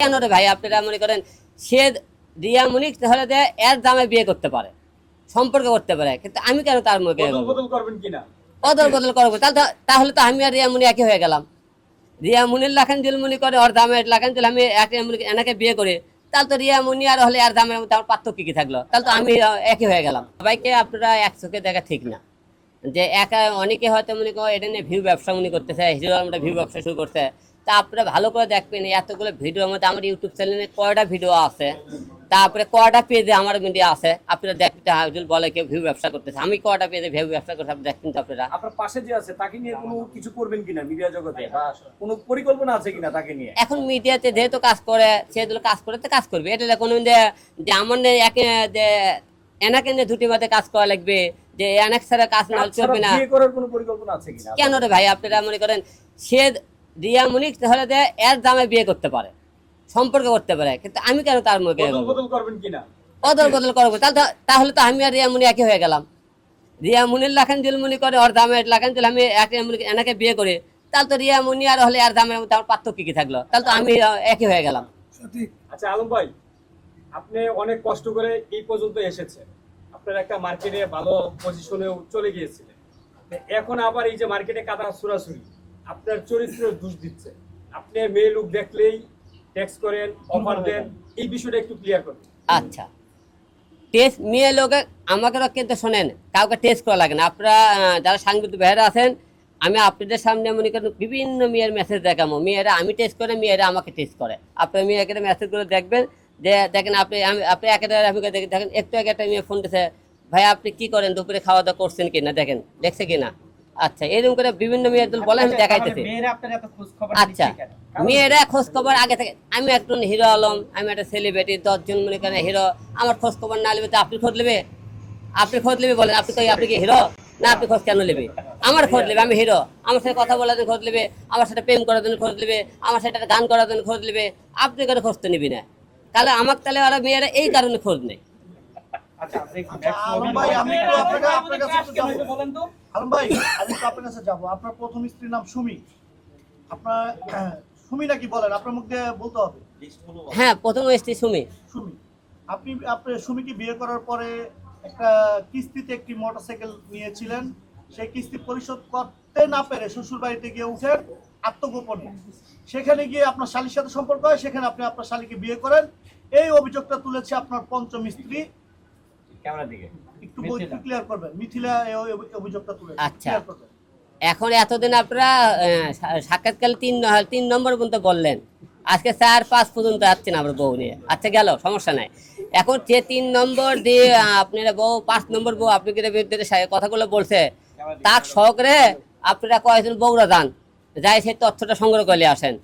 কেন রে ভাই? আপনারা মনে করেন সে রিয়া মুনিক তাহলে এর দামে বিয়ে করতে পারে সম্পর্ক করতে পারে কিন্তু আমি কেন তার মুখে বদল বদল অদল বদল করব। তাহলে তো- আমি আর রিয়া মুনি একই হয়ে গেলাম। রিয়া মুনির লাখান জুলমুনি করে ওর দামে লাখান জুল আমি এক এনাকে বিয়ে করে। তাহলে তো রিয়া মুনি আর হলে আর দামের মধ্যে আমার পার্থক্য কি থাকল? তাহলে তো আমি একই হয়ে গেলাম। সবাইকে আপনারা এক চোখে দেখা ঠিক না। যে একা অনেকে হয়তো মনে করো এটা নিয়ে ভিউ ব্যবসা মনে করতেছে হিরো আমরা ভিউ ব্যবসা শুরু করছে। তা আপনারা ভালো করে দেখবেন এতগুলো ভিডিওর মধ্যে আমার ইউটিউব চ্যানেলে কয়টা ভিডিও আছে। তারপরে কয়টা পেজে আমার মিডিয়া আছে। আপনারা দেখতে হাজুল বলে কেউ ভিউ ব্যবসা করতেছে আমি কয়টা পেজে ভিউ ব্যবসা করতে আপনি দেখবেন তো আপনারা। আপনার পাশে যে আছে তাকে নিয়ে কোনো কিছু করবেন কিনা মিডিয়া জগতে? বা কোনো পরিকল্পনা আছে কিনা তাকে নিয়ে? এখন মিডিয়াতে যেহেতু কাজ করে সেহেতু কাজ করে তো কাজ করবে। এটা কোনো যে আমার একে যে এনাকে নিয়ে দুটি মাঝে কাজ করা লাগবে যে এনাক ছাড়া কাজ না চলবে না। করার কোনো পরিকল্পনা আছে কিনা? কেন রে ভাই? আপনারা মনে করেন সে রিয়া মুনিক তাহলে এর দামে বিয়ে করতে পারে সম্পর্ক করতে পারে কিন্তু আমি কেন তার মুখে বদল বদল করবেন কিনা? অদল বদল করব। তাহলে তো- তাহলে তো আমি আর রিয়া মুনি একই হয়ে গেলাম। রিয়া মুনির লাখান জুলমুনি করে ওর দামে লাখান জুল আমি এক মুনি- এনাকে বিয়ে করে। তাহলে তো রিয়া মুনি আর হলে আর দামের মধ্যে আমার পার্থক্য কি থাকল? তাহলে তো আমি একই হয়ে গেলাম। আচ্ছা আলম ভাই আপনি অনেক কষ্ট করে এই পর্যন্ত এসেছেন। আপনার একটা মার্কেটে ভালো পজিশনেও চলে গিয়েছিলেন। এখন আবার এই যে মার্কেটে কাদা সুরাসুরি আপনার চরিত্র দোষ দিচ্ছে। আপনি মেয়ে লোক দেখলেই ট্যাক্স করেন অফার দেন এই বিষয়টা একটু ক্লিয়ার করুন। আচ্ছা। টেস্ট মেয়ে লোকে আমাকে কিন্তু শোনেন কাউকে টেস্ট করা লাগে না। আপনারা যারা সাংবাদিক ভাইয়েরা আছেন আমি আপনাদের সামনে মনে করেন বিভিন্ন মেয়ের মেসেজ দেখাবো। মেয়েরা আমি টেস্ট করে মেয়েরা আমাকে টেস্ট করে। আপনার মেয়েকে মেসেজগুলো দেখবেন যে দেখেন আপনি আমি আপনি একেবারে আপনি দেখেন দেখেন একটু আগে একটা মেয়ে ফোন দিয়েছে ভাই আপনি কি করেন? দুপুরে খাওয়া দাওয়া করছেন কিনা? দেখেন দেখছে কিনা? আচ্ছা এরকম করে বিভিন্ন মেয়ের বলে আমি দেখাইতেছি আচ্ছা মেয়েরা খোঁজ খবর আগে থেকে আমি একজন হিরো আলম আমি একটা সেলিব্রিটি দশজন মনে করেন হিরো আমার খোঁজ খবর না নেবে তো আপনি খোঁজ নেবে আপনি খোঁজ নেবে বলেন আপনি তো আপনি কি হিরো না আপনি খোঁজ কেন নেবে আমার খোঁজ নেবে আমি হিরো আমার সাথে কথা বলার জন্য খোঁজ নেবে আমার সাথে প্রেম করার জন্য খোঁজ নেবে আমার সাথে গান করার জন্য খোঁজ নেবে আপনি কেন খোঁজ তো নিবি না তাহলে আমার তাহলে ওরা মেয়েরা এই কারণে খোঁজ নেই আচ্ছা আচ্ছা, ভাই। আমি আপনার কাছে। বলেন তো আলম ভাই আমি একটু আপনার কাছে যাব। আপনার প্রথম স্ত্রীর নাম সুমি। আপনার সুমি নাকি বলেন? আপনার মুখ দিয়ে বলতে হবে। হ্যাঁ প্রথম এসছি সুমি। সুমি। আপনি আপনি সুমিকে বিয়ে করার পরে একটা কিস্তিতে একটি মোটরসাইকেল নিয়েছিলেন। সেই কিস্তি পরিশোধ করতে না পেরে শ্বশুর বাড়িতে গিয়ে উঠেন আত্মগোপনে। সেখানে গিয়ে আপনার শালির সাথে সম্পর্ক হয় সেখানে আপনি আপনার শালিকে বিয়ে করেন। এই অভিযোগটা তুলেছে আপনার পঞ্চম স্ত্রী। ক্যামেরার দিকে। একটু ক্লিয়ার করবেন মিথিলা অভিযোগটা তুলেছে আচ্ছা। এখন এতদিন আপনারা সাক্ষাৎকালে তিন ন- তিন নম্বর পর্যন্ত বললেন। আজকে চার পাঁচ পর্যন্ত যাচ্ছেন আমরা বউ নিয়ে। আচ্ছা গেল সমস্যা নাই। এখন যে তিন নম্বর দিয়ে আপনারা বউ পাঁচ নম্বর বউ আপনি বিরুদ্ধে কথাগুলো বলছে? তাক সহকারে আপনারা কয়েকজন বউরা যান। যাই সেই তথ্যটা সংগ্রহ করে আসেন।